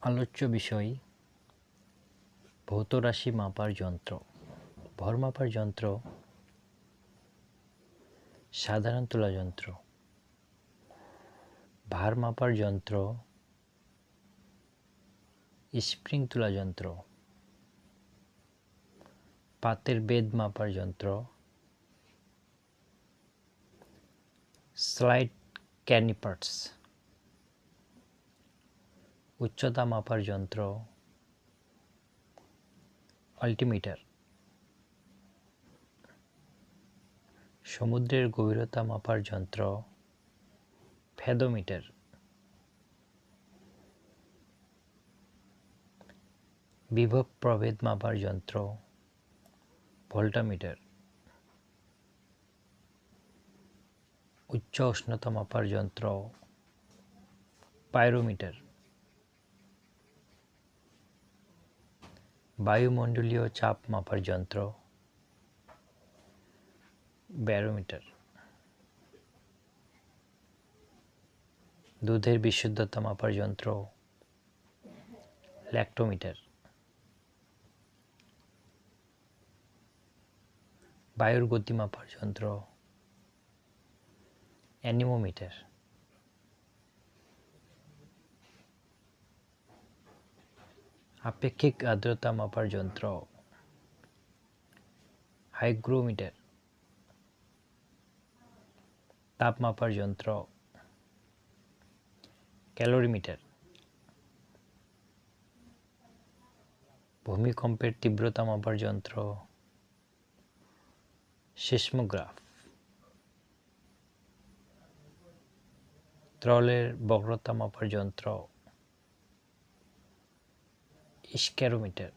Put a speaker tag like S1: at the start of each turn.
S1: আলোচ্য বিষয় ভৌত রাশি মাপার যন্ত্র। ভর মাপার যন্ত্র, সাধারণ তোলা যন্ত্র। ভার মাপার যন্ত্র, স্প্রিং তোলা যন্ত্র। পাতের বেদ মাপার যন্ত্র। স্লাইড ক্যানিপার্টস। উচ্চতা মাপার যন্ত্র আল্টিমিটার সমুদ্রের গভীরতা মাপার যন্ত্র, ফেদোমিটার, বিভব প্রভেদ মাপার যন্ত্র, ভোল্টামিটার, উচ্চ উষ্ণতা মাপার যন্ত্র, পাইরোমিটার। বায়ুমণ্ডলীয় চাপ মাপার যন্ত্র, ব্যারোমিটার। দুধের বিশুদ্ধতা মাপার যন্ত্র, ল্যাক্টোমিটার। বায়ুর গতি মাপার যন্ত্র, অ্যানিমোমিটার। আপেক্ষিক আর্দ্রতা মাপার যন্ত্র। হাইগ্রোমিটার। তাপ মাপার যন্ত্র। ক্যালোরিমিটার। ভূমিকম্পের তীব্রতা মাপার যন্ত্র। সিসমোগ্রাফ। ত্রলের বক্রতা মাপার যন্ত্র। 石蹴るみたいな。